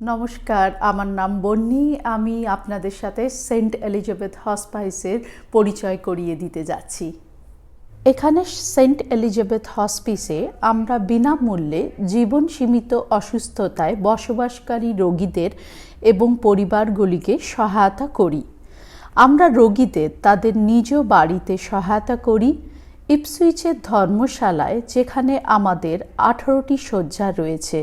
নমস্কার, আমার নাম বন্নি। আমি আপনাদের সাথে সেন্ট এলিজাবেথ হসপাইসের পরিচয় করিয়ে দিতে যাচ্ছি। এখানে সেন্ট এলিজাবেথ হসপিসে আমরা বিনামূল্যে জীবন সীমিত অসুস্থতায় বসবাসকারী রোগীদের এবং পরিবারগুলিকে সহায়তা করি। আমরা রোগীদের তাদের নিজ বাড়িতে সহায়তা করি। ইপসুইচের ধর্মশালায় যেখানে আমাদের আঠারোটি শয্যা রয়েছে।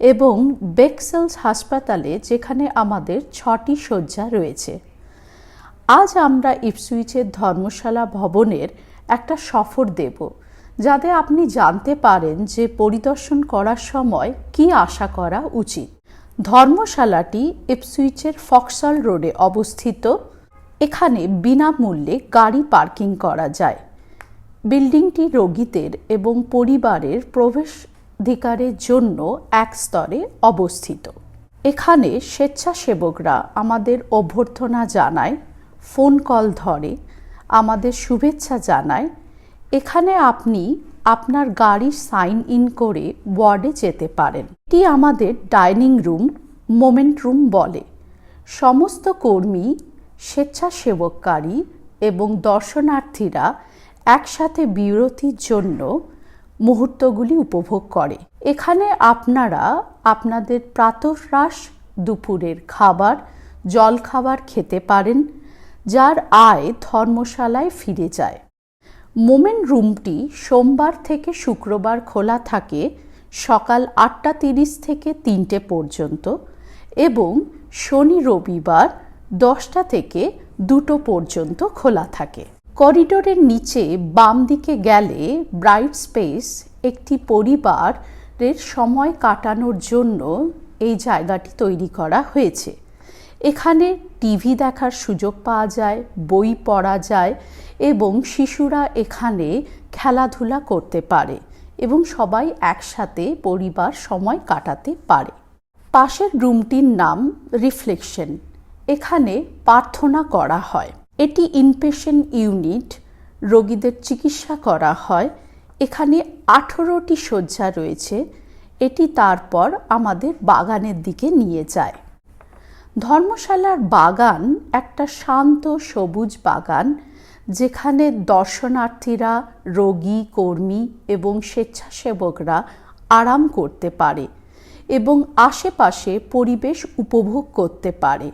এবং বেক্সেলস হাসপাতালে যেখানে আমাদের ছটি শয্যা রয়েছে। আজ আমরা ইপসুইচের ধর্মশালা ভবনের একটা সফর দেব, যাতে আপনি জানতে পারেন যে পরিদর্শন করার সময় কি আশা করা উচিত। ধর্মশালাটি ইপসুইচের ফক্সল রোডে অবস্থিত। এখানে বিনামূল্যে গাড়ি পার্কিং করা যায়। বিল্ডিংটি রোগীদের এবং পরিবারের প্রবেশাধিকারের জন্য এক স্তরে অবস্থিত। এখানে স্বেচ্ছাসেবকরা আমাদের অভ্যর্থনা জানায়, ফোন কল ধরে, আমাদের শুভেচ্ছা জানায়। এখানে আপনি আপনার গাড়ি সাইন ইন করে ওয়ার্ডে যেতে পারেন। এটি আমাদের ডাইনিং রুম, মোমেন্ট রুম বলে। সমস্ত কর্মী, স্বেচ্ছাসেবককারী এবং দর্শনার্থীরা একসাথে বিরতির জন্য মুহূর্তগুলি উপভোগ করে। এখানে আপনারা আপনাদের প্রাতরাশ দুপুরের খাবার, জলখাবার খেতে পারেন, যার আয় ধর্মশালায় ফিরে যায়। মোমেন রুমটি সোমবার থেকে শুক্রবার খোলা থাকে সকাল আটটা তিরিশ থেকে তিনটে পর্যন্ত এবং শনি রবিবার দশটা থেকে দুটো পর্যন্ত খোলা থাকে। করিডোরের নিচে বাম দিকে গেলে ব্রাইট স্পেস একটি পরিবারের সময় কাটানোর জন্য এই জায়গাটি তৈরি করা হয়েছে। এখানে টিভি দেখার সুযোগ পাওয়া যায়, বই পড়া যায় এবং শিশুরা এখানে খেলাধুলা করতে পারে এবং সবাই একসাথে পরিবার সময় কাটাতে পারে। পাশের রুমটির নাম রিফ্লেকশন। এখানে প্রার্থনা করা হয়। এটি ইনপেশেন্ট ইউনিট রোগীদের চিকিৎসা করা হয়। এখানে আঠেরোটি শয্যা রয়েছে। এটি তারপর আমাদের বাগানের দিকে নিয়ে যায়। ধর্মশালার বাগান একটা শান্ত সবুজ বাগান, যেখানে দর্শনার্থীরা, রোগী, কর্মী এবং স্বেচ্ছাসেবকরা আরাম করতে পারে এবং আশেপাশে পরিবেশ উপভোগ করতে পারে।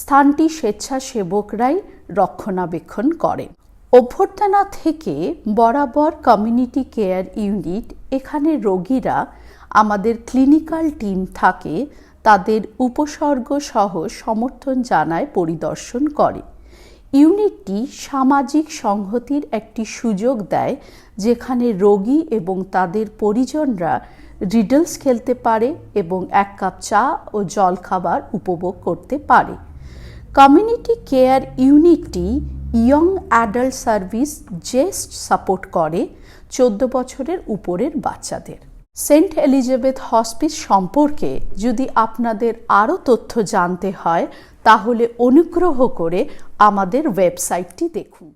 স্থানটি স্বেচ্ছাসেবকরাই রক্ষণাবেক্ষণ করে। অভ্যর্থনা থেকে বরাবর কমিউনিটি কেয়ার ইউনিট, এখানে রোগীরা আমাদের ক্লিনিক্যাল টিম থাকে, তাদের উপসর্গ সহ সমর্থন জানায় পরিদর্শন করে। ইউনিটটি সামাজিক সংহতির একটি সুযোগ দেয়, যেখানে রোগী এবং তাদের পরিজনরা রিডলস খেলতে পারে এবং এক কাপ চা ও জলখাবার উপভোগ করতে পারে। Community care ইউনিটটি young adult service just support করে চোদ্দ বছরের উপরের বাচ্চাদের। সেন্ট এলিজাবেথ হসপিস সম্পর্কে যদি আপনাদের আরও তথ্য জানতে হয়, তাহলে অনুগ্রহ করে আমাদের ওয়েবসাইটটি দেখুন।